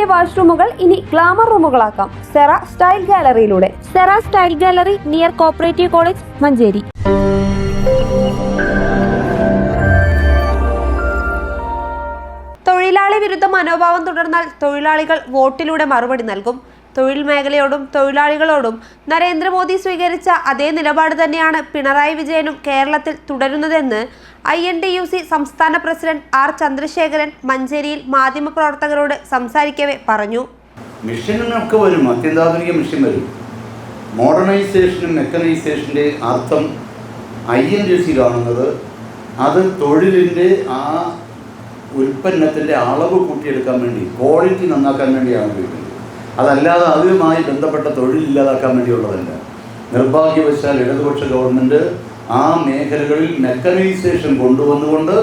വീടിന്റെ വാഷ്റൂമുകൾ ഇനി ഗ്ലാമർ റൂമുകളാക്കാം. Sera style ഗാലറിയിലൂടെ. Sera style gallery near cooperative college Manjeri. തൊഴിലാളി വിരുദ്ധ മനോഭാവം തുടർന്നാൽ തൊഴിലാളികൾ വോട്ടിലൂടെ മറുപടി നൽകും. തൊഴിൽ മേഖലയോടും തൊഴിലാളികളോടും നരേന്ദ്രമോദി സ്വീകരിച്ച അതേ നിലപാട് തന്നെയാണ് പിണറായി വിജയനും കേരളത്തിൽ തുടരുന്നതെന്ന് I N D U C സംസ്ഥാന പ്രസിഡന്റ് ആർ ചന്ദ്രശേഖരൻ മഞ്ചേരിയിൽ മാധ്യമപ്രവർത്തകരോട് സംസാരിക്കവെ പറഞ്ഞു. മിഷനൊക്കെ വരും അത്യന്താധുനിക മിഷൻ വരും. മോഡേണൈസേഷനും മെക്കനൈസേഷന്റെ അർത്ഥം ഐ എൻ ഡി സി കാണുന്നത് അത് തൊഴിലിന്റെ ആ ഉൽപ്പന്നത്തിന്റെ അളവ് കൂട്ടിയെടുക്കാൻ വേണ്ടി ക്വാളിറ്റി നന്നാക്കാൻ വേണ്ടിയാണ് ഉപയോഗിക്കുന്നത്. അതല്ലാതെ അതുമായി ബന്ധപ്പെട്ട തൊഴിൽ ഇല്ലാതാക്കാൻ വേണ്ടിയുള്ളതല്ല. നിർഭാഗ്യവശാൽ ഇടതുപക്ഷ ഗവൺമെന്റ് ആ മേഖലകളിൽ മെക്കനൈസേഷൻ കൊണ്ടുവന്നുകൊണ്ട്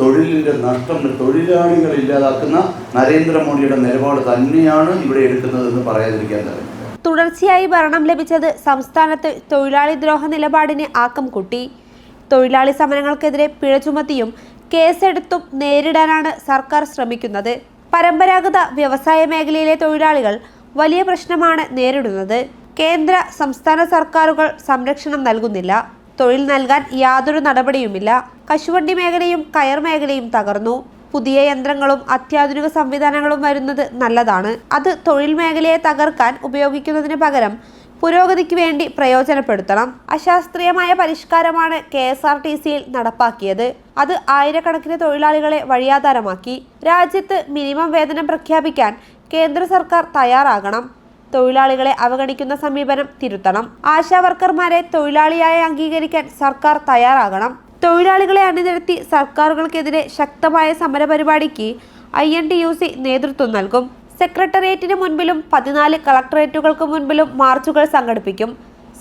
തൊഴിലിന്റെ നഷ്ടം തൊഴിലാളികൾ ഇല്ലാതാക്കുന്ന നരേന്ദ്രമോദിയുടെ നിലപാട് തന്നെയാണ് ഇവിടെ എടുക്കുന്നതെന്ന് പറയാതിരിക്കാൻ തന്നെ തുടർച്ചയായി ഭരണം ലഭിച്ചത് സംസ്ഥാനത്ത് തൊഴിലാളി ദ്രോഹ നിലപാടിന് ആക്കം കൂട്ടി. തൊഴിലാളി സമരങ്ങൾക്കെതിരെ പിഴ ചുമത്തിയും കേസെടുത്തും നേരിടാനാണ് സർക്കാർ ശ്രമിക്കുന്നത്. പരമ്പരാഗത വ്യവസായ മേഖലയിലെ തൊഴിലാളികൾ വലിയ പ്രശ്നമാണ് നേരിടുന്നത്. കേന്ദ്ര സംസ്ഥാന സർക്കാരുകൾ സംരക്ഷണം നൽകുന്നില്ല. തൊഴിൽ നൽകാൻ യാതൊരു നടപടിയുമില്ല. കശുവണ്ടി മേഖലയും കയർ മേഖലയും തകർന്നു. പുതിയ യന്ത്രങ്ങളും അത്യാധുനിക സംവിധാനങ്ങളും വരുന്നത് നല്ലതാണ്. അത് തൊഴിൽ മേഖലയെ തകർക്കാൻ ഉപയോഗിക്കുന്നതിന് പകരം പുരോഗതിക്ക് വേണ്ടി പ്രയോജനപ്പെടുത്തണം. അശാസ്ത്രീയമായ പരിഷ്കാരമാണ് കെ എസ് ആർ ടി സിയിൽ നടപ്പാക്കിയത്. അത് ആയിരക്കണക്കിന് തൊഴിലാളികളെ വഴിയാധാരമാക്കി. രാജ്യത്ത് മിനിമം വേതനം പ്രഖ്യാപിക്കാൻ കേന്ദ്ര സർക്കാർ തയ്യാറാകണം. തൊഴിലാളികളെ അവഗണിക്കുന്ന സമീപനം തിരുത്തണം. ആശാവർക്കർമാരെ തൊഴിലാളിയായി അംഗീകരിക്കാൻ സർക്കാർ തയ്യാറാകണം. തൊഴിലാളികളെ അണിനിരത്തി സർക്കാരുകൾക്കെതിരെ ശക്തമായ സമരപരിപാടിക്ക് I N T U C നേതൃത്വം നൽകും. സെക്രട്ടേറിയറ്റിന് മുൻപിലും പതിനാല് കളക്ടറേറ്റുകൾക്ക് മുൻപിലും മാർച്ചുകൾ സംഘടിപ്പിക്കും.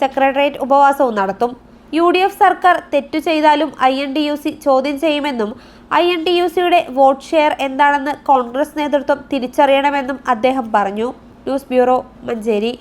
സെക്രട്ടേറിയറ്റ് ഉപവാസവും നടത്തും. യു ഡി എഫ് സർക്കാർ തെറ്റു ചെയ്താലും I N D U C ചോദ്യം ചെയ്യുമെന്നും ഐ എൻ ഡി യു സിയുടെ വോട്ട് ഷെയർ എന്താണെന്ന് കോൺഗ്രസ് നേതൃത്വം തിരിച്ചറിയണമെന്നും അദ്ദേഹം പറഞ്ഞു. News bureau Manjeri.